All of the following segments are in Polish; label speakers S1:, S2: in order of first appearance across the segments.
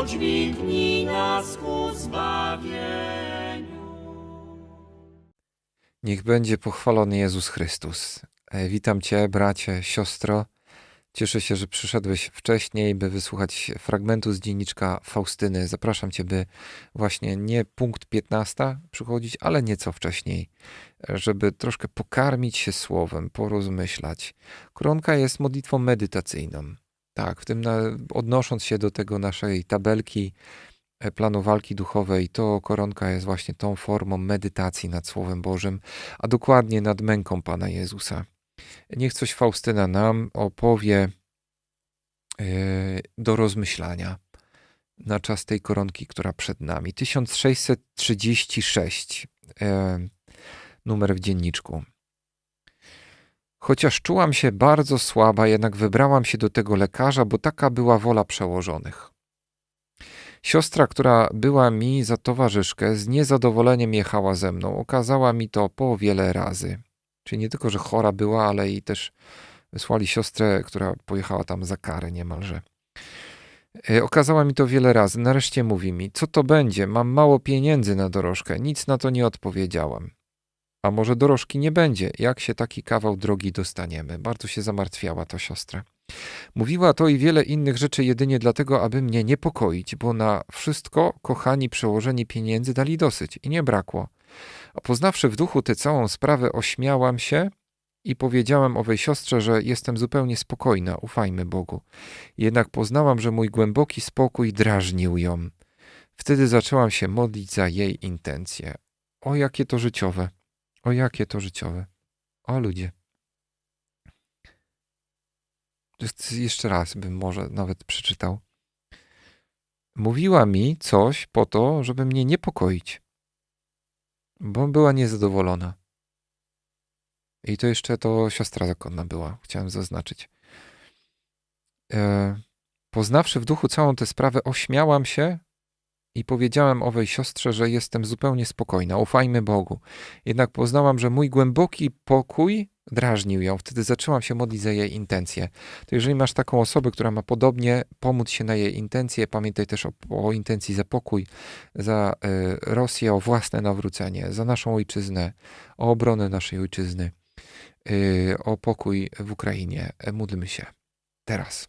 S1: podźwignij nas ku zbawieniu.
S2: Niech będzie pochwalony Jezus Chrystus. E, Witam Cię, bracie, siostro. Cieszę się, że przyszedłeś wcześniej, by wysłuchać fragmentu z dzienniczka Faustyny. Zapraszam Cię, by właśnie nie punkt 15 przychodzić, ale nieco wcześniej, żeby troszkę pokarmić się słowem, porozmyślać. Koronka jest modlitwą medytacyjną. Tak, w tym na, odnosząc się do tego naszej tabelki e, planu walki duchowej, to koronka jest właśnie tą formą medytacji nad Słowem Bożym, a dokładnie nad męką Pana Jezusa. Niech coś Faustyna nam opowie e, do rozmyślania na czas tej koronki, która przed nami. 1636 e, numer w dzienniczku. Chociaż czułam się bardzo słaba, jednak wybrałam się do tego lekarza, bo taka była wola przełożonych. Siostra, która była mi za towarzyszkę, z niezadowoleniem jechała ze mną. Okazała mi to po wiele razy. Czyli nie tylko, że chora była, ale i też wysłali siostrę, która pojechała tam za karę niemalże. E, Okazała mi to wiele razy. Nareszcie mówi mi, co to będzie? Mam mało pieniędzy na dorożkę. Nic na to nie odpowiedziałam. A może dorożki nie będzie? Jak się taki kawał drogi dostaniemy? Bardzo się zamartwiała to siostra. Mówiła to i wiele innych rzeczy jedynie dlatego, aby mnie niepokoić, bo na wszystko kochani przełożeni pieniędzy dali dosyć i nie brakło. A poznawszy w duchu tę całą sprawę, ośmiałam się i powiedziałem owej siostrze, że jestem zupełnie spokojna, ufajmy Bogu. Jednak poznałam, że mój głęboki spokój drażnił ją. Wtedy zaczęłam się modlić za jej intencje. O jakie to życiowe, o jakie to życiowe. O ludzie. Jeszcze raz bym może nawet przeczytał. Mówiła mi coś po to, żeby mnie niepokoić bo była niezadowolona. I to jeszcze to siostra zakonna była, chciałem zaznaczyć. E, poznawszy w duchu całą tę sprawę, ośmiałam się i powiedziałem owej siostrze, że jestem zupełnie spokojna, ufajmy Bogu. Jednak poznałam, że mój głęboki pokój drażnił ją. Wtedy zaczęłam się modlić za jej intencje. To jeżeli masz taką osobę, która ma podobnie pomóc się na jej intencje, pamiętaj też o, o intencji za pokój, za y, Rosję, o własne nawrócenie, za naszą ojczyznę, o obronę naszej ojczyzny, y, o pokój w Ukrainie. E, Módlmy się. Teraz.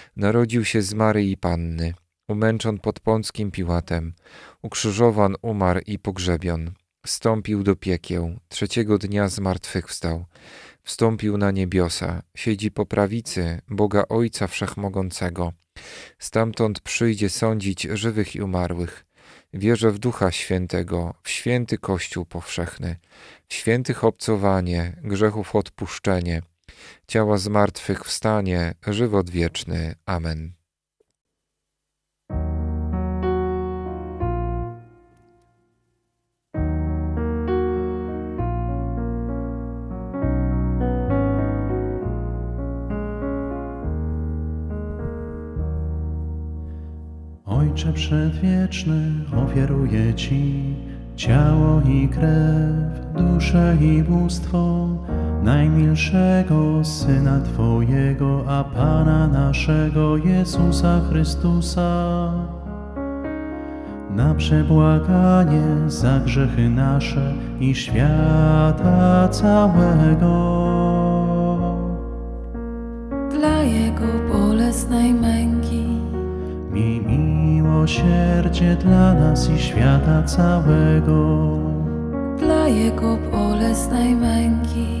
S2: narodził się z Maryi Panny, umęczon pod Pąckim Piłatem, ukrzyżowan, umarł i pogrzebion, wstąpił do piekieł, trzeciego dnia zmartwychwstał, wstąpił na niebiosa, siedzi po prawicy Boga Ojca Wszechmogącego, stamtąd przyjdzie sądzić żywych i umarłych. Wierzę w Ducha Świętego, w święty Kościół powszechny, w świętych obcowanie, grzechów odpuszczenie, ciała zmartwych wstanie, żywot wieczny. Amen.
S3: Ojcze Przedwieczny, ofiaruję Ci ciało i krew, duszę i bóstwo najmilszego Syna Twojego, a Pana naszego Jezusa Chrystusa. Na przebłaganie za grzechy nasze i świata całego.
S4: dla Jego bolesnej męki,
S3: Miej miłosierdzie dla nas i świata całego.
S4: dla Jego bolesnej męki,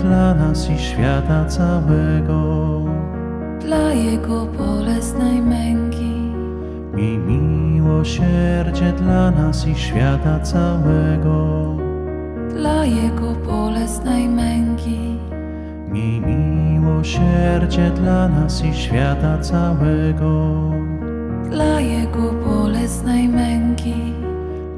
S3: dla nas i świata całego.
S4: dla Jego bolesnej męki,
S3: Miej miłosierdzie dla nas i świata całego.
S4: dla Jego bolesnej męki,
S3: Miej miłosierdzie dla nas i świata całego.
S4: dla Jego bolesnej męki,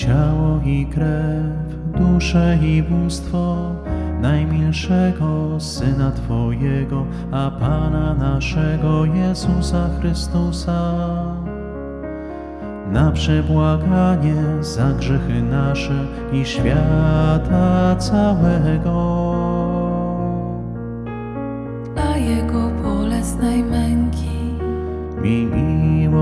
S3: ciało i krew, duszę i bóstwo najmilszego Syna Twojego, a Pana naszego Jezusa Chrystusa na przebłaganie za grzechy nasze i świata całego.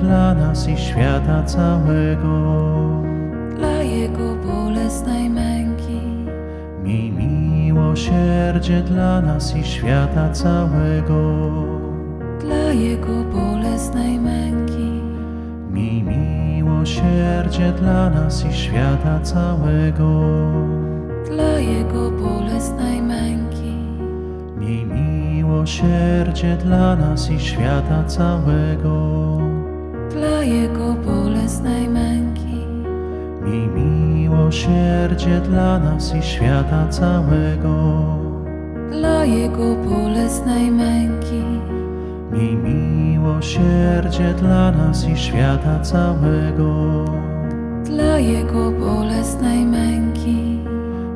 S3: dla nas i świata całego.
S4: dla Jego bolesnej męki,
S3: Miej miłosierdzie dla nas i świata całego.
S4: dla Jego bolesnej męki,
S3: Miej miłosierdzie dla nas i świata całego.
S4: dla Jego bolesnej męki,
S3: miłosierdzie dla nas i świata całego.
S4: dla Jego bolesnej męki,
S3: Miej miłosierdzie dla nas i świata całego.
S4: dla Jego bolesnej męki,
S3: Miej miłosierdzie dla nas i świata całego.
S4: dla Jego bolesnej męki,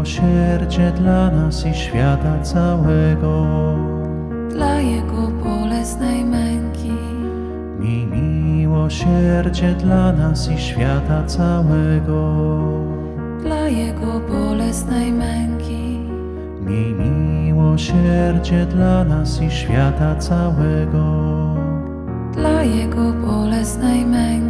S3: miłosierdzie dla nas i świata całego.
S4: dla Jego bolesnej męki,
S3: Miej miłosierdzie dla nas i świata całego.
S4: dla Jego bolesnej męki,
S3: Miej miłosierdzie dla nas i świata całego.
S4: dla Jego bolesnej męki,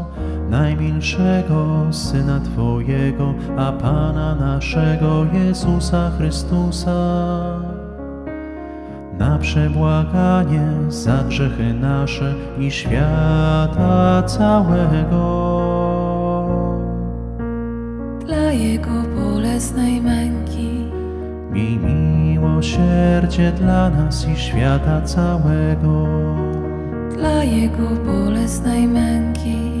S3: najmilszego Syna Twojego, a Pana naszego Jezusa Chrystusa na przebłaganie za grzechy nasze i świata całego.
S4: dla Jego bolesnej męki,
S3: Miej miłosierdzie dla nas i świata całego.
S4: dla Jego bolesnej męki,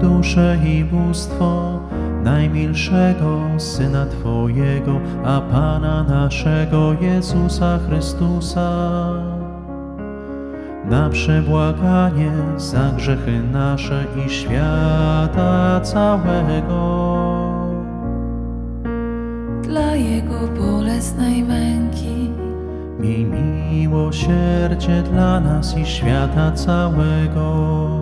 S3: duszę i bóstwo najmilszego Syna Twojego, a Pana naszego Jezusa Chrystusa na przebłaganie za grzechy nasze i świata całego.
S4: dla Jego bolesnej męki,
S3: Miej miłosierdzie dla nas i świata całego.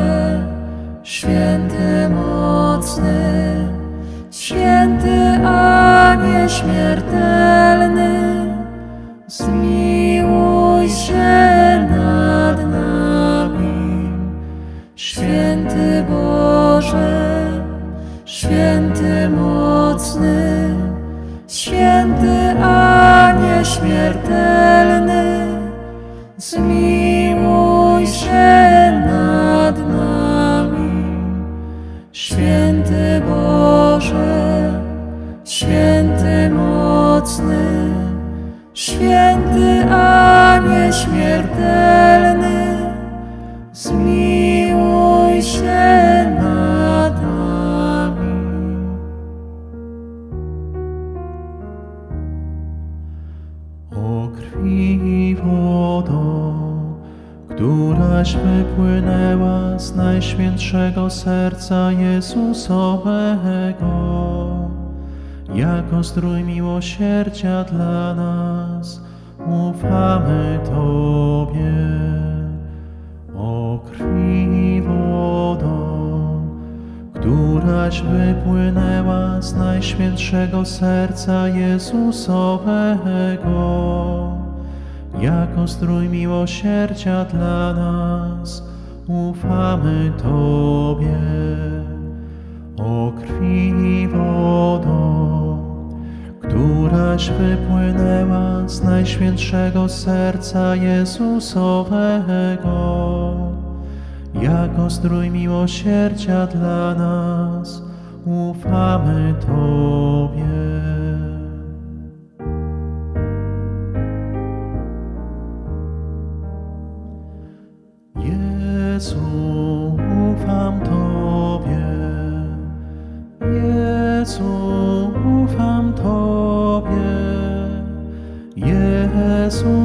S3: Najświętszego Serca Jezusowego, jako zdrój miłosierdzia dla nas, ufamy Tobie. O krwi i wodo, któraś wypłynęła z Najświętszego Serca Jezusowego, jako zdrój miłosierdzia dla nas, ufamy Tobie. O krwi i wodo, któraś wypłynęła z Najświętszego Serca Jezusowego, jako zdrój miłosierdzia dla nas, ufamy Tobie. Jezu, ufam Tobie. Jezu,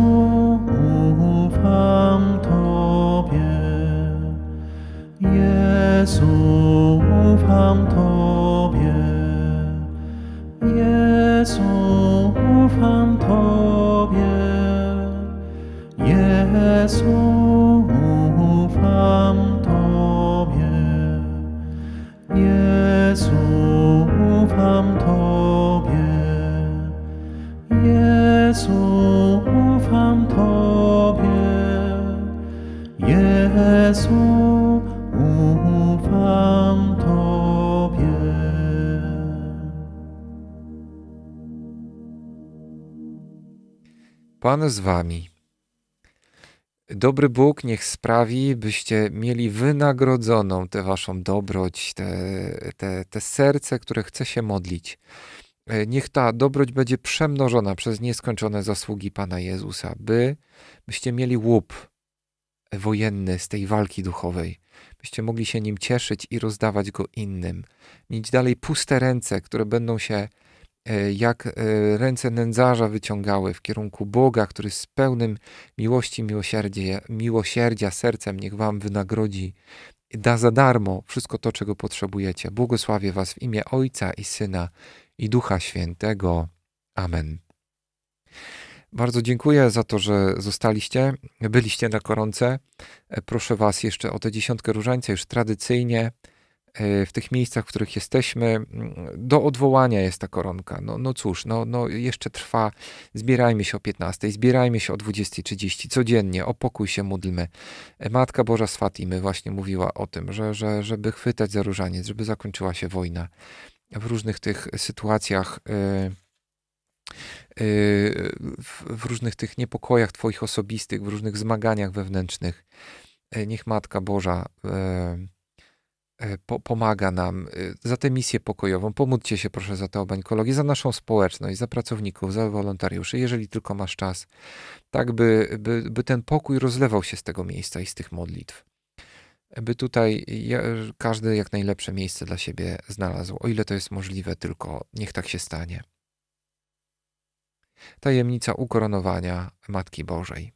S2: Pan z wami. Dobry Bóg niech sprawi, byście mieli wynagrodzoną tę waszą dobroć, te, te, te serce, które chce się modlić. E, Niech ta dobroć będzie przemnożona przez nieskończone zasługi Pana Jezusa, by byście mieli łup wojenny z tej walki duchowej, byście mogli się nim cieszyć i rozdawać go innym. Mieć dalej puste ręce, które będą się jak e, ręce nędzarza wyciągały w kierunku Boga, który z pełnym miłości, miłosierdzia, miłosierdzia sercem niech wam wynagrodzi da za darmo wszystko to, czego potrzebujecie. Błogosławię was w imię Ojca i Syna i Ducha Świętego. Amen. Bardzo dziękuję za to, że zostaliście, byliście na koronce. E, Proszę was jeszcze o tę dziesiątkę różańca już tradycyjnie e, w tych miejscach, w których jesteśmy. mm, Do odwołania jest ta koronka. No, no cóż, no, no jeszcze trwa. Zbierajmy się o 15, zbierajmy się o 20.30 codziennie, o pokój się módlmy. E, Matka Boża z Fatimy właśnie mówiła o tym, że, że żeby chwytać za różaniec, żeby zakończyła się wojna. W różnych tych sytuacjach, e, e, w, różnych tych niepokojach Twoich osobistych, w różnych zmaganiach wewnętrznych, e, niech Matka Boża e, po, pomaga nam e, za tę misję pokojową. Pomódlcie się proszę za tę obańkologię, za naszą społeczność, za pracowników, za wolontariuszy, jeżeli tylko masz czas, tak by, by, by ten pokój rozlewał się z tego miejsca i z tych modlitw. By tutaj każdy jak najlepsze miejsce dla siebie znalazł, o ile to jest możliwe, tylko niech tak się stanie. Tajemnica ukoronowania Matki Bożej.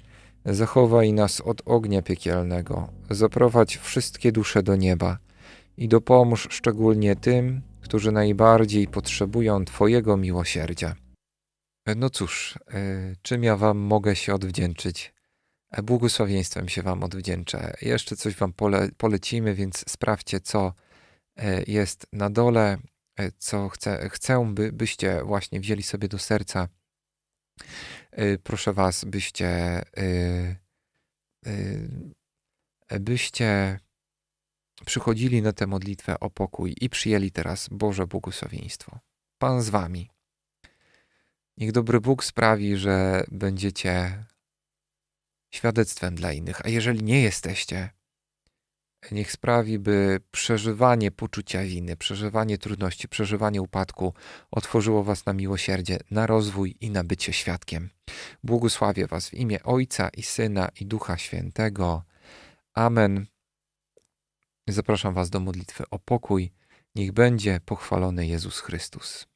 S2: zachowaj nas od ognia piekielnego, zaprowadź wszystkie dusze do nieba i dopomóż szczególnie tym, którzy najbardziej potrzebują Twojego miłosierdzia. No cóż, e, czym ja Wam mogę się odwdzięczyć? E, Błogosławieństwem się Wam odwdzięczę. Jeszcze coś Wam pole, polecimy, więc sprawdźcie, co e, jest na dole, co chcę, chcę by, byście właśnie wzięli sobie do serca. Y, Proszę Was, byście, y, y, byście przychodzili na tę modlitwę o pokój i przyjęli teraz Boże błogosławieństwo. Pan z Wami. Niech dobry Bóg sprawi, że będziecie świadectwem dla innych, a jeżeli nie jesteście, niech sprawi, by przeżywanie poczucia winy, przeżywanie trudności, przeżywanie upadku otworzyło Was na miłosierdzie, na rozwój i na bycie świadkiem. Błogosławię Was w imię Ojca i Syna i Ducha Świętego. Amen. Zapraszam Was do modlitwy o pokój. Niech będzie pochwalony Jezus Chrystus.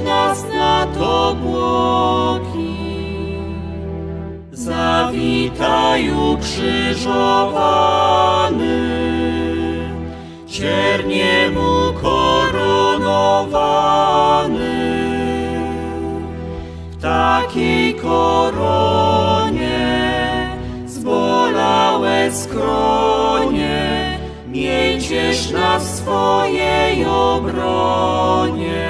S1: Wynieściesz nas nad obłoki. Zawitaj ukrzyżowany, ciernie mu koronowany. W takiej koronie zbolałe skronie, miej ciesz nas w swojej obronie.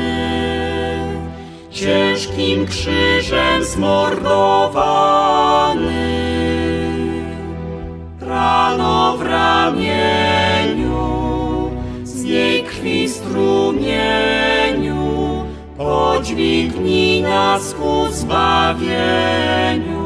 S1: ciężkim krzyżem zmordowany. Rano w ramieniu, z niej krwi strumieniu, podźwignij nas ku zbawieniu.